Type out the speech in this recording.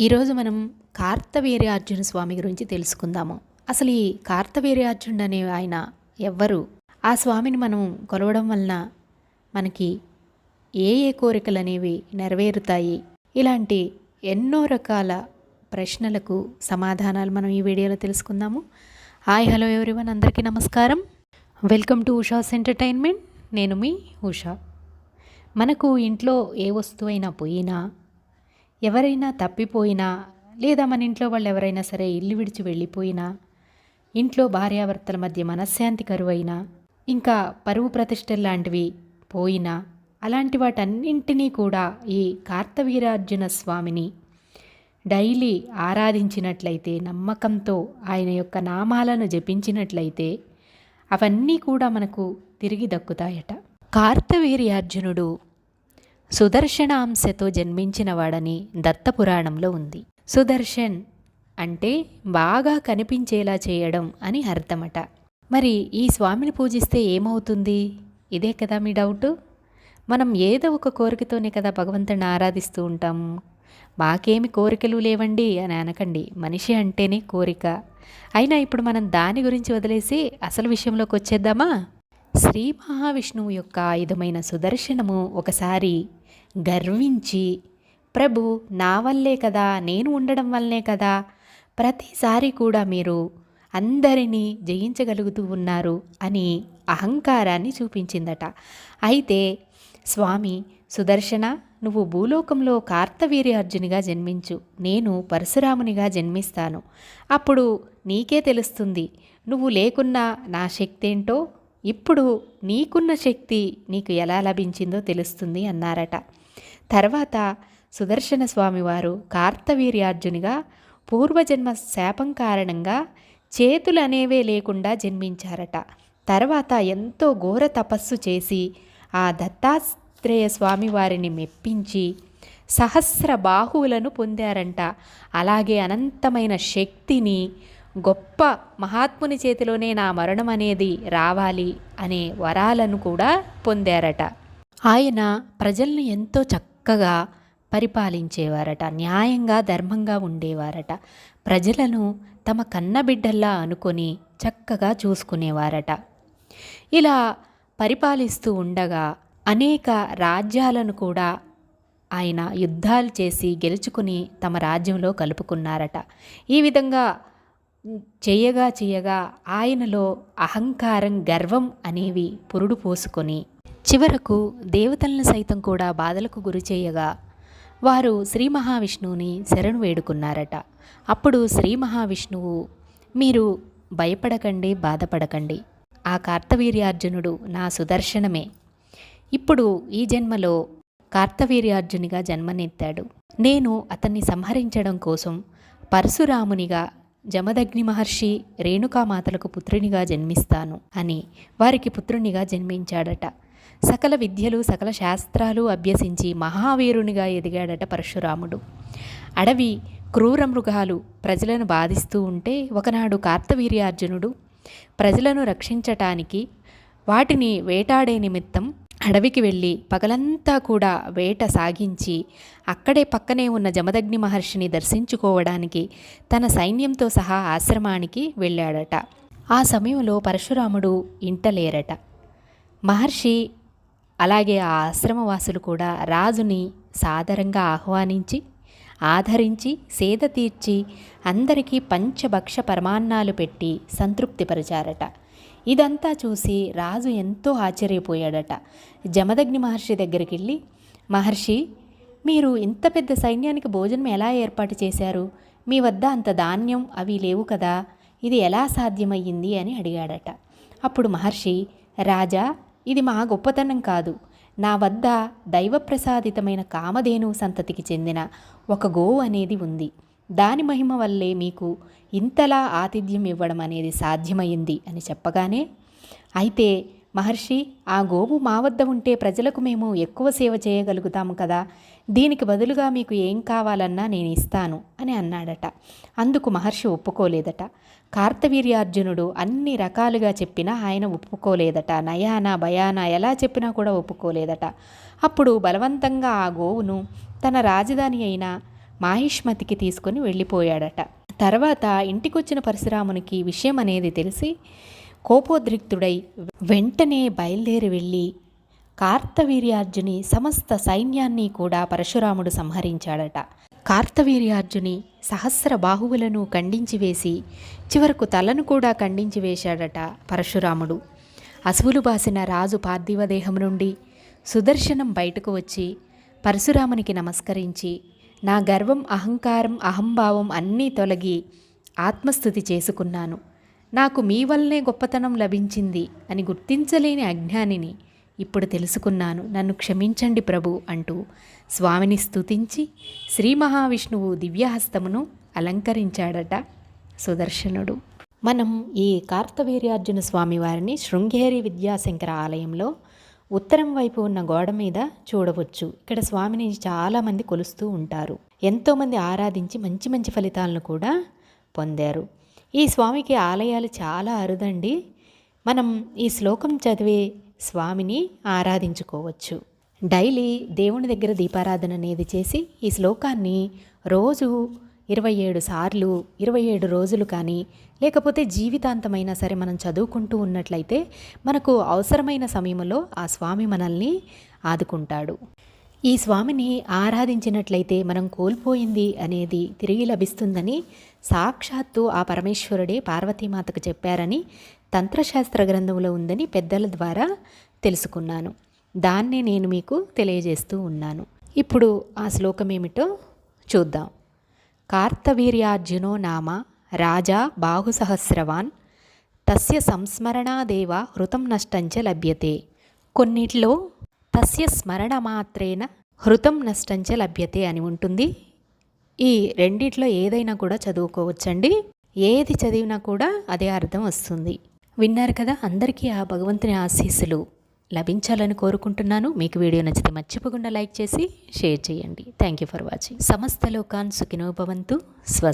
ఈరోజు మనం కార్తవీర్యార్జున స్వామి గురించి తెలుసుకుందాము. అసలు ఈ కార్తవీర్యార్జునుడు అనే ఆయన ఎవ్వరు? ఆ స్వామిని మనం కొలవడం వలన మనకి ఏ ఏ కోరికలు అనేవి నెరవేరుతాయి? ఇలాంటి ఎన్నో రకాల ప్రశ్నలకు సమాధానాలు మనం ఈ వీడియోలో తెలుసుకుందాము. హాయ్ హలో ఎవరివన్ అందరికీ నమస్కారం. Welcome to Usha's entertainment. నేను మీ ఉషా. మనకు ఇంట్లో ఏ వస్తువైనా పోయినా ఎవరైనా తప్పిపోయినా లేదా మన ఇంట్లో వాళ్ళు ఎవరైనా సరే ఇల్లు విడిచి వెళ్ళిపోయినా ఇంట్లో భార్యాభర్తల మధ్య మనశ్శాంతి కరువైనా ఇంకా పరువు ప్రతిష్టలు లాంటివి పోయినా అలాంటి వాటన్నింటినీ కూడా ఈ కార్తవీరార్జున స్వామిని డైలీ ఆరాధించినట్లయితే నమ్మకంతో ఆయన యొక్క నామాలను జపించినట్లయితే అవన్నీ కూడా మనకు తిరిగి దక్కుతాయట. కార్తవీర్యార్జునుడు సుదర్శనాంశతో జన్మించినవాడని దత్తపురాణంలో ఉంది. సుదర్శన్ అంటే బాగా కనిపించేలా చేయడం అని అర్థమట. మరి ఈ స్వామిని పూజిస్తే ఏమవుతుంది? ఇదే కదా మీ డౌట్? మనం ఏదో ఒక కోరికతోనే కదా భగవంతుని ఆరాధిస్తూ ఉంటాము మాకేమి కోరికలు లేవండి అని అనకండి. మనిషి అంటేనే కోరిక. అయినా ఇప్పుడు మనం దాని గురించి వదిలేసి అసలు విషయంలోకి వచ్చేద్దామా? శ్రీ మహావిష్ణువు యొక్క ఆయుధమైన సుదర్శనము ఒకసారి గర్వించి ప్రభు నా వల్లే కదా నేను ఉండడం వల్లనే కదా ప్రతిసారి కూడా మీరు అందరినీ జయించగలుగుతూ ఉన్నారు అని అహంకారాన్ని చూపించిందట. అయితే స్వామి సుదర్శన నువ్వు భూలోకంలో కార్తవీర్యార్జునిగా జన్మించు నేను పరశురామునిగా జన్మిస్తాను. అప్పుడు నీకే తెలుస్తుంది నువ్వు లేకున్నా నా శక్తి ఏంటో ఇప్పుడు నీకున్న శక్తి నీకు ఎలా లభించిందో తెలుస్తుంది అన్నారట. తర్వాత సుదర్శన స్వామివారు కార్తవీర్యార్జునిగా పూర్వజన్మ శాపం కారణంగా చేతులు అనేవే లేకుండా జన్మించారట. తర్వాత ఎంతో ఘోర తపస్సు చేసి ఆ దత్తాత్రేయ స్వామివారిని మెప్పించి సహస్ర బాహువులను పొందారంట. అలాగే అనంతమైన శక్తిని గొప్ప మహాత్ముని చేతిలోనే నా మరణం అనేది రావాలి అనే వరాలను కూడా పొందారట. ఆయన ప్రజల్ని ఎంతో చక్క చక్కగా పరిపాలించేవారట న్యాయంగా ధర్మంగా ఉండేవారట. ప్రజలను తమ కన్నబిడ్డల్లా అనుకొని చక్కగా చూసుకునేవారట. ఇలా పరిపాలిస్తూ ఉండగా అనేక రాజ్యాలను కూడా ఆయన యుద్ధాలు చేసి గెలుచుకుని తమ రాజ్యంలో కలుపుకున్నారట. ఈ విధంగా చేయగా చేయగా ఆయనలో అహంకారం గర్వం అనేవి పురుడు పోసుకొని చివరకు దేవతలను సైతం కూడా బాధలకు గురి చేయగా వారు శ్రీ మహావిష్ణువుని శరణు వేడుకున్నారట. అప్పుడు శ్రీ మహావిష్ణువు మీరు భయపడకండి బాధపడకండి. ఆ కార్తవీర్యార్జునుడు నా సుదర్శనమే. ఇప్పుడు ఈ జన్మలో కార్తవీర్యార్జునిగా జన్మనెత్తాడు. నేను అతన్ని సంహరించడం కోసం పరశురామునిగా జమదగ్ని మహర్షి రేణుకామాతలకు పుత్రునిగా జన్మిస్తాను అని వారికి పుత్రునిగా జన్మించాడట. సకల విద్యలు సకల శాస్త్రాలు అభ్యసించి మహావీరునిగా ఎదిగాడట పరశురాముడు. అడవి క్రూర మృగాలు ప్రజలను బాధిస్తూ ఉంటే ఒకనాడు కార్తవీర్యార్జునుడు ప్రజలను రక్షించటానికి వాటిని వేటాడే నిమిత్తం అడవికి వెళ్ళి పగలంతా కూడా వేట సాగించి అక్కడే పక్కనే ఉన్న జమదగ్ని మహర్షిని దర్శించుకోవడానికి తన సైన్యంతో సహా ఆశ్రమానికి వెళ్ళాడట. ఆ సమయంలో పరశురాముడు ఇంటలేరట. మహర్షి అలాగే ఆ ఆశ్రమవాసులు కూడా రాజుని సాదరంగా ఆహ్వానించి ఆదరించి సేద తీర్చి అందరికీ పంచభక్ష పరమాన్నాలు పెట్టి సంతృప్తిపరిచారట. ఇదంతా చూసి రాజు ఎంతో ఆశ్చర్యపోయాడట. జమదగ్ని మహర్షి దగ్గరికి వెళ్ళి మహర్షి మీరు ఇంత పెద్ద సైన్యానికి భోజనం ఎలా ఏర్పాటు చేశారు? మీ వద్ద అంత ధాన్యం అవి లేవు కదా ఇది ఎలా సాధ్యమయ్యింది? అని అడిగాడట. అప్పుడు మహర్షి రాజా ఇది మా గొప్పతనం కాదు. నా వద్ద దైవప్రసాదితమైన కామధేను సంతతికి చెందిన ఒక గోవు అనేది ఉంది. దాని మహిమ వల్లే మీకు ఇంతలా ఆతిథ్యం ఇవ్వడం అనేది సాధ్యమైంది అని చెప్పగానే అయితే మహర్షి ఆ గోవు మా వద్ద ఉంటే ప్రజలకు మేము ఎక్కువ సేవ చేయగలుగుతాము కదా. దీనికి బదులుగా మీకు ఏం కావాలన్నా నేను ఇస్తాను అని అన్నాడట. అందుకు మహర్షి ఒప్పుకోలేదట. కార్తవీర్యార్జునుడు అన్ని రకాలుగా చెప్పినా ఆయన ఒప్పుకోలేదట. నయాన భయాన ఎలా చెప్పినా కూడా ఒప్పుకోలేదట. అప్పుడు బలవంతంగా ఆ గోవును తన రాజధాని అయిన మాహిష్మతికి తీసుకొని వెళ్ళిపోయాడట. తర్వాత ఇంటికొచ్చిన పరశురామునికి విషయం అనేది తెలిసి కోపోద్రిక్తుడై వెంటనే బయలుదేరి వెళ్ళి కార్తవీర్యార్జుని సమస్త సైన్యాన్ని కూడా పరశురాముడు సంహరించాడట. కార్తవీర్యార్జుని సహస్ర బాహువులను ఖండించి వేసి చివరకు తలను కూడా ఖండించి వేశాడట పరశురాముడు. అసువులు బాసిన రాజు పార్థివ దేహం నుండి సుదర్శనం బయటకు వచ్చి పరశురామునికి నమస్కరించి నా గర్వం అహంకారం అహంభావం అన్నీ తొలగి ఆత్మస్థుతి చేసుకున్నాను. నాకు మీ వల్లనే గొప్పతనం లభించింది అని గుర్తించలేని అజ్ఞానిని ఇప్పుడు తెలుసుకున్నాను. నన్ను క్షమించండి ప్రభు అంటూ స్వామిని స్తుతించి శ్రీ మహావిష్ణువు దివ్యహస్తమును అలంకరించాడట సుదర్శనుడు. మనం ఈ కార్తవీర్యార్జున స్వామి వారిని శృంగేరి విద్యాశంకర ఆలయంలో ఉత్తరం వైపు ఉన్న గోడ మీద చూడవచ్చు. ఇక్కడ స్వామిని చాలామంది కొలుస్తూ ఉంటారు. ఎంతోమంది ఆరాధించి మంచి మంచి ఫలితాలను కూడా పొందారు. ఈ స్వామికి ఆలయాలు చాలా అరుదండి. మనం ఈ శ్లోకం చదివే స్వామిని ఆరాధించుకోవచ్చు. డైలీ దేవుని దగ్గర దీపారాధన అనేది చేసి ఈ శ్లోకాన్ని రోజు ఇరవై ఏడు సార్లు ఇరవై ఏడు రోజులు కానీ లేకపోతే జీవితాంతమైనా సరే మనం చదువుకుంటూ ఉన్నట్లయితే మనకు అవసరమైన సమయంలో ఆ స్వామి మనల్ని ఆదుకుంటాడు. ఈ స్వామిని ఆరాధించినట్లయితే మనం కోల్పోయింది అనేది తిరిగి లభిస్తుందని సాక్షాత్తు ఆ పరమేశ్వరుడే పార్వతీమాతకు చెప్పారని తంత్రశాస్త్ర గ్రంథంలో ఉందని పెద్దల ద్వారా తెలుసుకున్నాను. దాన్నే నేను మీకు తెలియజేస్తూ ఉన్నాను. ఇప్పుడు ఆ శ్లోకం ఏమిటో చూద్దాం. కార్తవీర్యార్జునో నామ రాజా బాహుసహస్రవాన్ తస్య సంస్మరణాదేవ హృతం నష్టంచ లభ్యతే. కొన్నిట్లో తస్య స్మరణ మాత్రేన హృతం నష్టంచ లభ్యతే అని ఉంటుంది. ఈ రెండిట్లో ఏదైనా కూడా చదువుకోవచ్చండి. ఏది చదివినా కూడా అదే అర్థం వస్తుంది. విన్నారు కదా అందరికీ ఆ భగవంతుని ఆశీస్సులు లభించాలని కోరుకుంటున్నాను. మీకు వీడియో నచ్చితే మర్చిపోకుండా లైక్ చేసి షేర్ చేయండి. థ్యాంక్ యూ ఫర్ వాచింగ్ సమస్త లోకాన్ సుఖినోభవంతు స్వస్తి.